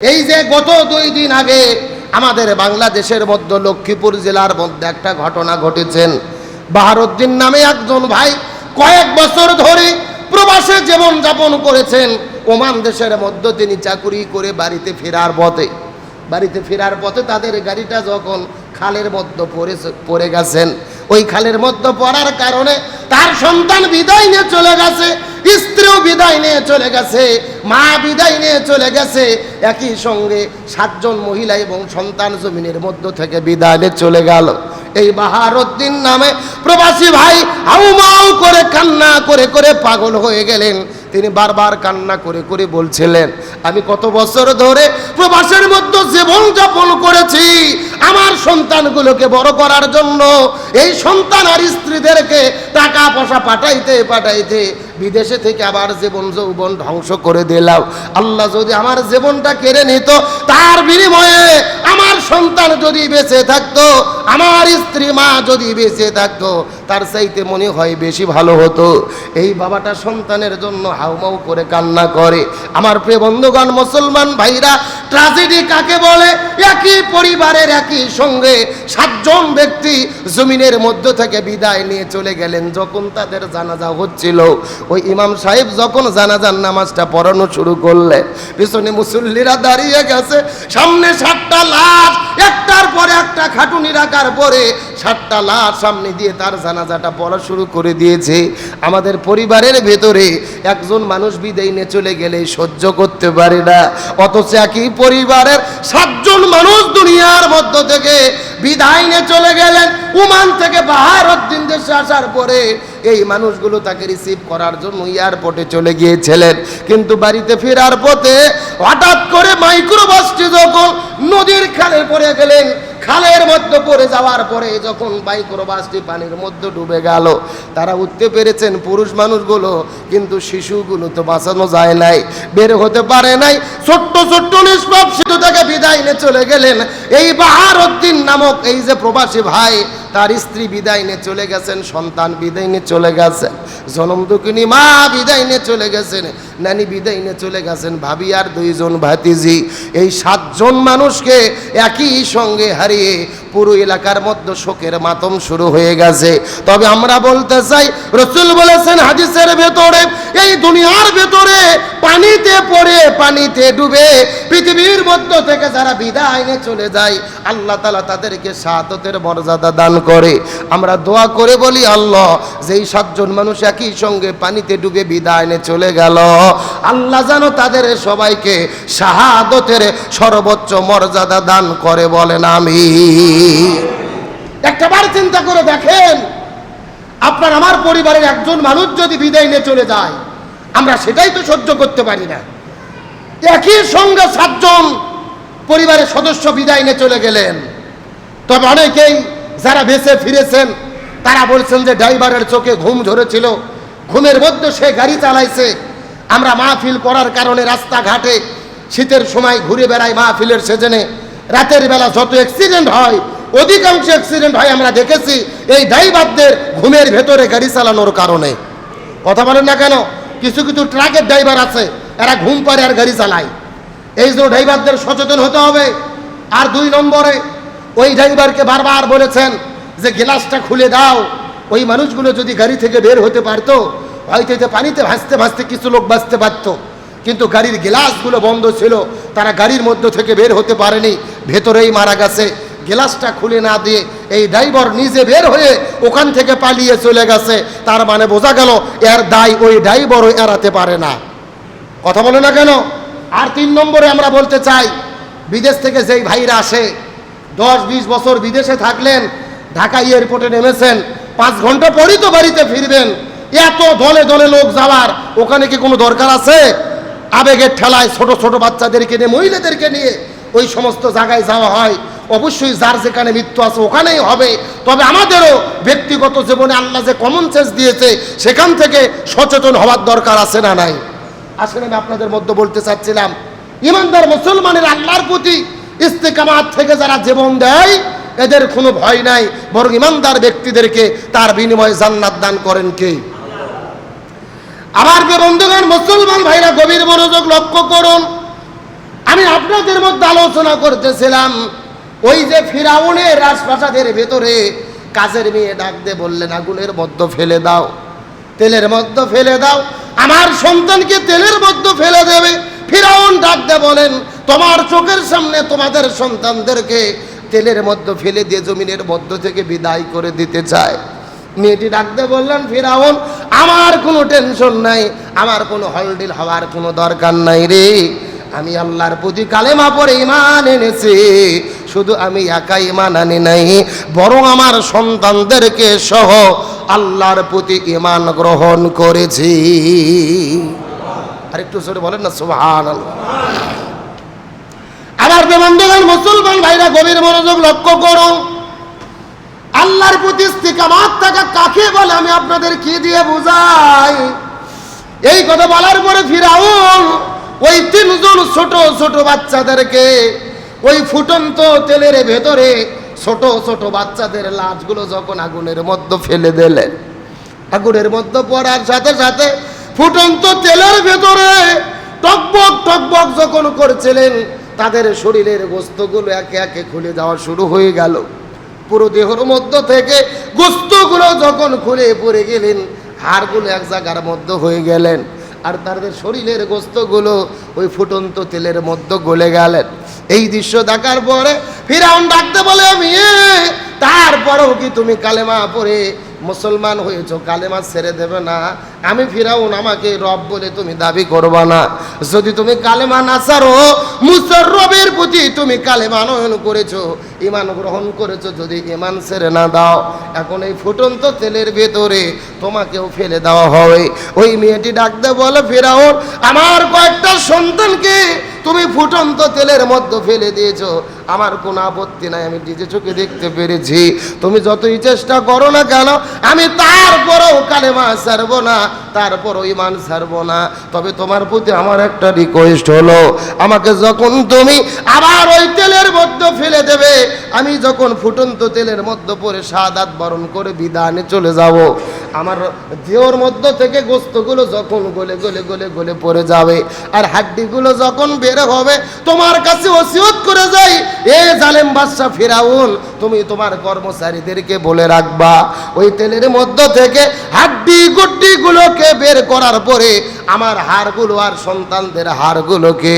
এই যে গত দুই দিন আগে আমাদের বাংলাদেশের মধ্যে লক্ষ্মীপুর জেলার মধ্যে একটা ঘটনা ঘটেছেন। বাহারুদ্দিন নামে একজন ভাই কয়েক বছর ধরে প্রবাসে জীবন যাপন করেছেন। ওমান দেশের মধ্যে তিনি চাকুরি করে বাড়িতে ফেরার পথে, বাড়িতে ফেরার পথে তাদের গাড়িটা যখন খালের মধ্যে পড়ে পড়ে গেছেন, ওই খালের মধ্যে পড়ার কারণে তার সন্তান বিদায় নিয়ে চলে গেছে, স্ত্রীও বিদায় নিয়ে চলে গেছে। মা বিদায় নিয়ে চলে গেছে। একই সঙ্গে সাতজন মহিলা এবং সন্তান জমিনের মধ্য থেকে বিদায় নিয়ে চলে গেল। এই বাহারুদ্দিন নামে প্রবাসী ভাই হাউমাউ করে কান্না করে করে পাগল হয়ে গেলেন। তিনি বারবার কান্না করে করে বলছিলেন, আমি কত বছর ধরে প্রবাসের মধ্যে জীবন যাপন করেছি। আমার সন্তানগুলোকে বড় করার জন্য এই সন্তান আর স্ত্রীদেরকে টাকা পয়সা পাঠাইতে পাঠাইতে বিদেশে থেকে আবার জীবন যৌবন ধ্বংস করে দিলাম। আল্লাহ যদি আমার জীবনটা কেড়ে নিত, তার বিনিময়ে আমার সন্তান যদি বেঁচে থাকতো, আমার স্ত্রী মা যদি বেঁচে থাকতো, তার চাইতে মনে হয় বেশি ভালো হতো। এই বাবাটা সন্তানের জন্য হাউমাউ করে কান্না করে। আমার প্রিয় বন্ধুগণ, মুসলমান ভাইরা ট্রাজেডি কাকে বলে? একই পরিবারের একই সঙ্গে সাতজন ব্যক্তি জমিনের মধ্য থেকে বিদায় নিয়ে চলে গেলেন। যখন তাদের জানাজা হচ্ছিল, ওই ইমাম সাহেব যখন জানাজার নামাজটা পড়ানো শুরু করলেন, পিছনে মুসল্লিরা দাঁড়িয়ে গেছে। সামনে সাতটা লাশ, একটার পরে একটা খাটুনি রাখার পরে সাতটা লাশ সামনে দিয়ে তার জানাজাটা পড়া শুরু করে দিয়েছে। আমাদের পরিবারের ভেতরে একজন মানুষ বিদায় নিয়ে চলে গেলে সহ্য করতে পারে না। অথচ একই পরিবারের সাতজন মানুষ দুনিয়ার মধ্য থেকে বিদায় নিয়ে চলে গেলেন। উমান থেকে বাহারুদ্দিন দেশে আসার পরে এই মানুষগুলো তাকে রিসিভ করার জন্য এয়ারপোর্টে চলে গিয়েছিলেন। কিন্তু বাড়িতে ফেরার পথে হঠাৎ করে মাইক্রোবাসটি যখন নদীর খালে পড়ে গেলেন খালের মধ্যে পড়ে যাওয়ার পরে যখন মাইক্রোবাসটি পানির মধ্যে ডুবে গেল, তারা উঠতে পেরেছেন পুরুষ মানুষগুলো, কিন্তু শিশুগুলো তো বাঁচানো যায় নাই, বের হতে পারে নাই। ছোট্ট ছোট্ট নিষ্পাপ শিশু থেকে বিদায় নিয়ে চলে গেলেন। এই বাহারুদ্দিন নামক এই যে প্রবাসী ভাই, তার স্ত্রী বিদায় নিয়ে চলে গেছেন, সন্তান বিদায় নিয়ে চলে গেছেন জনম দুঃখিনী মা বিদায় নিয়ে চলে গেছেন। নানি বিদায় নিয়ে চলে গেছেন ভাবি আর দুইজন ভাতিজি। এই সাতজন মানুষকে একই সঙ্গে হারিয়ে পুরো এলাকার মধ্যে শোকের মাতম শুরু হয়ে গেছে। তবে আমরা বলতে চাই, রসুল বলেছেন হাদিসের ভেতরে, এই দুনিয়ার ভেতরে পানিতে পড়ে, পানিতে ডুবে পৃথিবীর মধ্য থেকে যারা বিদায় নিয়ে চলে যায়, আল্লাহ তালা তাদেরকে সাততের মর্যাদা দান করে। আমরা দোয়া করে বলি, আল্লাহ, যেই সাতজন মানুষ একই সঙ্গে পানিতে ডুবে বিদায় নিয়ে চলে গেল। আল্লাহ যেন তাদের সবাইকে শাহাদতের সর্বোচ্চ মর্যাদা দান করে বলেন আমি একটাবার চিন্তা করে দেখেন, আপনার আমার পরিবারের একজন মানুষ যদি বিদায় নিয়ে চলে যায়, আমরা সেটাই তো সহ্য করতে পারি না। একই সঙ্গে সাতজন পরিবারের সদস্য বিদায় নিয়ে চলে গেলেন। তবে অনেকেই যারা বেঁচে ফিরেছেন, তারা বলছেন যে ড্রাইভারের চোখে ঘুম ঝরেছিল, ঘুমের মধ্যে সে গাড়ি চালাইছে। আমরা মাহফিল করার কারণে রাস্তাঘাটে শীতের সময় ঘুরে বেড়াই মাহফিলের সেজনে। রাতের বেলা যত অ্যাক্সিডেন্ট হয়, অধিকাংশ অ্যাক্সিডেন্ট হয় আমরা দেখেছি এই ড্রাইভারদের ঘুমের ভেতরে গাড়ি চালানোর কারণে। কথা বলেন না কেন? কিছু কিছু ট্রাকের ড্রাইভার আছে, এরা ঘুম পারে আর গাড়ি চালায়। এই জন্য ড্রাইভারদের সচেতন হতে হবে। আর দুই নম্বরে, ওই ড্রাইভারকে বারবার বলেছেন যে গ্লাসটা খুলে দাও। ওই মানুষগুলো যদি গাড়ি থেকে বের হতে পারতো হয়তো এতে পানিতে ভাসতে ভাসতে কিছু লোক বাঁচতে পারতো। কিন্তু গাড়ির গ্লাসগুলো বন্ধ ছিল, তারা গাড়ির মধ্য থেকে বের হতে পারেনি, ভেতরেই মারা গেছে। গ্লাসটা খুলে না দিয়ে এই ড্রাইভার নিজে বের হয়ে ওখান থেকে পালিয়ে চলে গেছে। তার মানে বোঝা গেল, এর দায় ওই ড্রাইভারও এড়াতে পারে না। কথা বলে না কেন? আর তিন নম্বরে আমরা বলতে চাই, বিদেশ থেকে যেই ভাইরা আসে, দশ বিশ বছর বিদেশে থাকলেন, ঢাকা এয়ারপোর্টে নেমেছেন, পাঁচ ঘণ্টা পরই তো বাড়িতে ফিরবেন। এত দলে দলে লোক যাওয়ার ওখানে কি কোনো দরকার আছে? আবেগের ঠেলায় ছোট ছোট বাচ্চাদেরকে নিয়ে, মহিলাদেরকে নিয়ে ওই সমস্ত জায়গায় যাওয়া হয়। অবশ্যই যার যেখানে মৃত্যু আছে ওখানেই হবে। তবে আমাদেরও ব্যক্তিগত জীবনে আল্লাহ যে কমন সেন্স দিয়েছে, সেখান থেকে সচেতন হওয়ার দরকার আছে না নাই? আসলে আমি আপনাদের মধ্যে বলতে চাচ্ছিলাম, ইমানদার মুসলমানের আল্লাহর প্রতি ইস্তেকামাত থেকে যারা জীবন দেয়, এদের কোনো ভয় নাই, বরং ইমানদার ব্যক্তিদেরকে তার বিনিময়ে জান্নাত দান করেন কে? আমার যে বন্ধুগণ মুসলমান ভাইরা গভীর মনোযোগ লক্ষ্য করুন, আমি আপনাদের মধ্যে আলোচনা করতেছিলাম, ওই যে ফিরাউনের রাজপ্রাসাদের ভেতরে কাজের মেয়ে ডাক বললেন, আগুনের মধ্যে ফেলে দাও, তেলের মধ্য ফেলে দাও, আমার সন্তানকে তেলের মধ্য ফেলে দেবে। ফিরাউন ডাক বলেন, তোমার চোখের সামনে তোমাদের সন্তানদেরকে তেলের মধ্য ফেলে দিয়ে জমিনের মধ্য থেকে বিদায় করে দিতে চায়। মেয়েটি ডাকতে বললেন, ফিরাউন, আমার কোনো টেনশন নাই, আমার কোনো হলডিল হওয়ার কোনো দরকার নাই রে। আমি আল্লাহর প্রতি কালেমা পরে ইমান এনেছি, শুধু আমি একা ইমান আনি নাই, বরং আমার সন্তানদেরকে সহ আল্লাহর প্রতি ইমান গ্রহণ করেছি। আর একটু সরে বলেন না সুবহান আমার বন্ধুগণ মুসলমান ভাইরা, গভীর মনোযোগ লক্ষ্য করুন। আল্লাহর প্রতি ইস্তিকামাত থাকা কাকে বলে? আমি আপনাদের কি দিয়ে বুঝাই? এই কথা বলার পরে ফিরাউন ওই তিনজন ছোট ছোট বাচ্চাদেরকে ওই ফুটন্ত তেলের ভেতরে ছোট ছোট বাচ্চাদের লাশগুলো যখন আগুনের মধ্যে ফেলে দিলেন, আগুনের মধ্যে পড়ার সাথে সাথে ফুটন্ত তেলের ভেতরে টকবক টকবক যখন করছিলেন, তাদের শরীরের গোস্তগুলো একে একে খুলে যাওয়া শুরু হয়ে গেল। পুরো দেহর মধ্য থেকে গোস্তগুলো যখন খুলে পড়ে গেলেন, হাড়গুলো এক জায়গার মধ্যে হয়ে গেলেন আর তাদের শরীরের গোস্তগুলো ওই ফুটন্ত তেলের মধ্যে গলে গেলেন। এই দৃশ্য দেখার পরে ফিরাউন ডাকতে বলে আমি তারপরেও কি তুমি কালেমা পরে মুসলমান হয়েছ? কালেমা ছেড়ে দেবে না। আমি ফিরাউন, আমাকে রব বলে তুমি দাবি করবা না। যদি তুমি কালেমা না ছাড়ো মুসর রবের প্রতি তুমি কালেমা নয়ন করেছ ইমান গ্রহণ করেছ, যদি ইমান ছেড়ে না দাও, এখন এই ফুটন্ত তেলের ভেতরে তোমাকেও ফেলে দেওয়া হবে। ওই মেয়েটি ডাকতে বলে, ফেরাউন, আমার কয়েকটা সন্তানকে তুমি ফুটন্ত তেলের মধ্যে ফেলে দিয়েছ। আমার কোনো আপত্তি নাই, আমি নিজে চোখে দেখতে পেরেছি। তুমি যতই চেষ্টা করো না কেন, আমি তারপরেও কালেমা ছাড়বো না। তারপরও ইমান ছাড়বো না। তবে তোমার প্রতি আমার একটা রিকোয়েস্ট হলো, আমাকে যখন তুমি আবার ওই তেলের মধ্যে ফেলে দেবে, আমি যখন ফুটন্ত তেলের মধ্যে পরে সাদাত বরণ করে বিধানে চলে যাব, আমার দেহর মধ্য থেকে গোস্তগুলো যখন গলে গলে গলে গলে পড়ে যাবে, আর হাড্ডিগুলো যখন বের হবে, তোমার কাছে ওসিয়ত করে যাই, এ জালেম বাদশাহ ফিরাউন, তুমি তোমার কর্মচারীদেরকে বলে রাখবা, ওই তেলের মধ্য থেকে হাড্ডি গুড্ডি গুলোকে বের করার পরে আমার হাড়গুলো আর সন্তানদের হাড়গুলোকে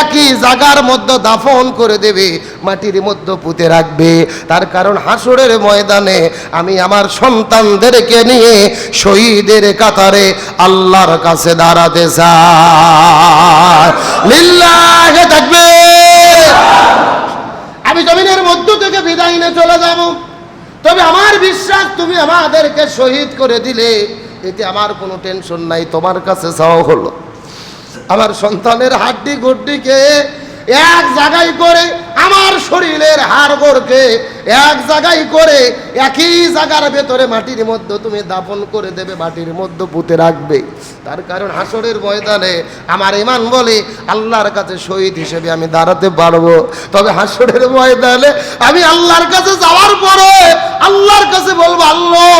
একই জায়গার মধ্যে দাফন করে দেবে, মাটির মধ্যে পুঁতে রাখবে। তার কারণ হাসুরের ময়দানে আমি আমার সন্তানদেরকে নিয়ে শহীদের কাতারে আল্লাহর কাছে দাঁড়াতে চাই। থাকবে আমি জমিনের মধ্য থেকে বিদায় নিয়ে চলে যাব। তবে আমার বিশ্বাস, তুমি আমাদেরকে শহীদ করে দিলে। এতে আমার কোনো টেনশন নাই, তোমার কাছে চাওয়া হলো। আমার সন্তানের হাড্ডি গড্ডিকে এক জায়গায় করে আমার শরীরের হাড় গোড়কে এক জায়গায় করে একই জায়গার ভেতরে মাটির মধ্যে তুমি দাফন করে দেবে, মাটির মধ্যে পুঁতে রাখবে। তার কারণ হাসরের ময়দানে আমার ইমান বলে আল্লাহর কাছে শহীদ হিসেবে আমি দাঁড়াতে পারব। তবে হাসরের ময়দানে আমি আল্লাহর কাছে যাওয়ার পরে আল্লাহর কাছে বলব, আল্লাহ,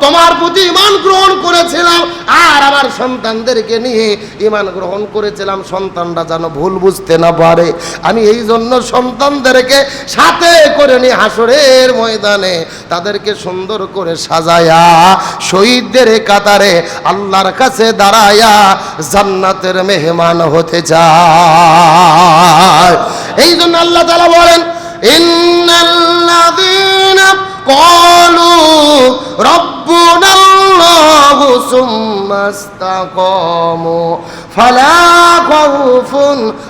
তোমার প্রতি ইমান গ্রহণ করেছিলাম আর আমার সন্তানদেরকে নিয়ে ইমান গ্রহণ করেছিলাম। সন্তানরা যেন ভুল বুঝতে না পারে। আমি এই জন্য সন্তানদেরকে সাথে করে নিয়ে হাসরের ময়দানে তাদেরকে সুন্দর করে সাজায়া শহীদদের কাতারে আল্লাহর কাছে দাঁড়ায়া জান্নাতের মেহমান হতে চায়। এই জন্য আল্লাহ তালা বলেন, ইন্নাল্লাযীনা ক্বালু রব্বুনাল্লাহু সুম্মাস্তাকামু فلا خوف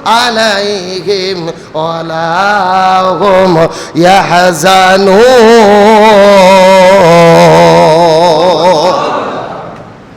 عليهم ولا هم يحزنون